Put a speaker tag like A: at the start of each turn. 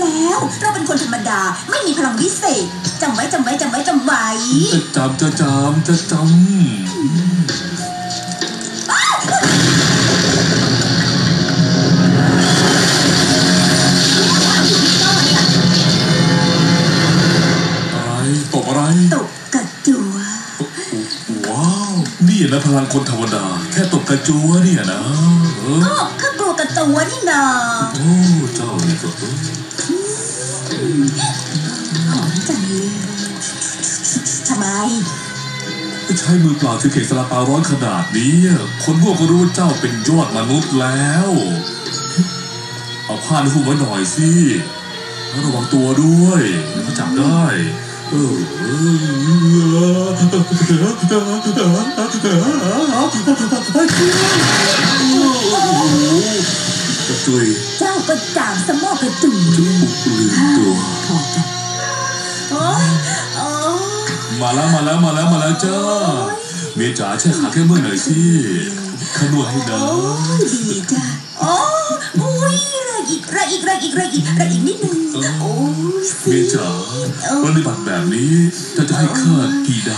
A: แล้ว เราเป็นคนธรรมดาไม่มีพลังวิเศษจำไว้จำไว้จำไว้จำไว้
B: จะจำจะจำจะจำอะไรตบอะไร
A: ตกกระจัว
B: ว้าว นี่นะพลังคนธรรมดา แค่ตบกระจัวเนี่ยนะเออ
A: ก็ ข้ากลัวกระจัวนี่นา
B: โอ้เจ้านี่ก็เออ
A: หอมจังเลยทำไม
B: ใช้มือเปล่าถือเข่งสลาเปาร้อนขนาดนี้ คนพวกก็รู้ว่าเจ้าเป็นยอดมนุษย์แล้ว เอาผ้าหุ้มไว้หน่อยสิแล้วระวังตัวด้วยเดี๋ยวเขาจับได้เออ กระจุย
A: เจ้าก็จางสมอกระจุย
B: จมูกลืมตัว
A: พอกันโอ้ยโอ้ย
B: มาแล้วมาแล้วมาแล้วมาแล้วจ้าเมียจ๋าช่วยขาแค่เมื่อหน่อยสิขนวดให้นะ
A: โอ้ยดีจ้ะโอ้อุ้ยแรงอีกแรงอีกแรงอีกแรงอีกแรงอีกนิดนึงโอ้ยสิ
B: เมียจ๋าปฏิบัติแบบนี้จะจะให้ข้ากี่ดาว